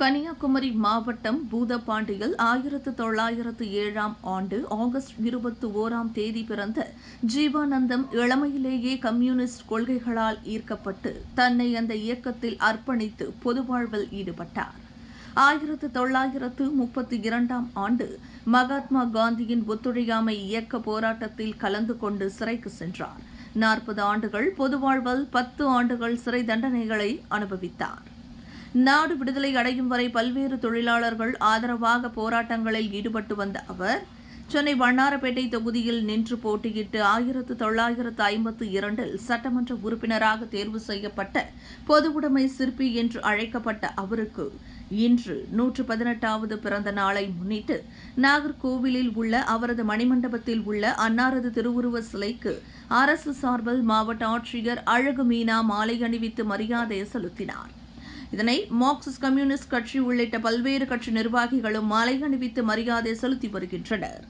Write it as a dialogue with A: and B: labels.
A: கன்னியாகுமரி மாவட்டம் பூதப்பாண்டியில் ஆயிரத்து தொள்ளாயிரத்து ஏழாம் ஆண்டு ஆகஸ்ட் இருபத்தி ஓராம் தேதி பிறந்த ஜீவானந்தம் இளமையிலேயே கம்யூனிஸ்ட் கொள்கைகளால் ஈர்க்கப்பட்டு தன்னை அந்த இயக்கத்தில் அர்ப்பணித்து பொதுவாழ்வில் ஈடுபட்டார் ஆயிரத்து தொள்ளாயிரத்து முப்பத்தி இரண்டாம் ஆண்டு மகாத்மா காந்தியின் ஒத்துழையாமை இயக்க போராட்டத்தில் கலந்து கொண்டு சிறைக்கு சென்றார் நாற்பது ஆண்டுகள் பொதுவாழ்வில் பத்து ஆண்டுகள் சிறை தண்டனைகளை அனுபவித்தார் நாடு விடுதலை அடையும் வரை பல்வேறு தொழிலாளர்கள் ஆதரவாக போராட்டங்களில் ஈடுபட்டு வந்த அவர் சென்னை வண்ணாரப்பேட்டை தொகுதியில் நின்று போட்டியிட்டு ஆயிரத்து தொள்ளாயிரத்து ஐம்பத்து இரண்டில் சட்டமன்ற உறுப்பினராக தேர்வு செய்யப்பட்ட பொதுவுடைமை சிற்பி என்று அழைக்கப்பட்ட அவருக்கு இன்று நூற்று பதினெட்டாவது பிறந்த நாளை முன்னிட்டு நாகர்கோவிலில் உள்ள அவரது மணிமண்டபத்தில் உள்ள அன்னாரது திருவுருவ சிலைக்கு அரசு சார்பில் மாவட்ட ஆட்சியர் அழகு மீனா மாலை அணிவித்து மரியாதை செலுத்தினார் இதனை மார்க்சிஸ்ட் கம்யூனிஸ்ட் கட்சி உள்ளிட்ட பல்வேறு கட்சி நிர்வாகிகளும் மாலை அணிவித்து மரியாதை செலுத்தி வருகின்றனர்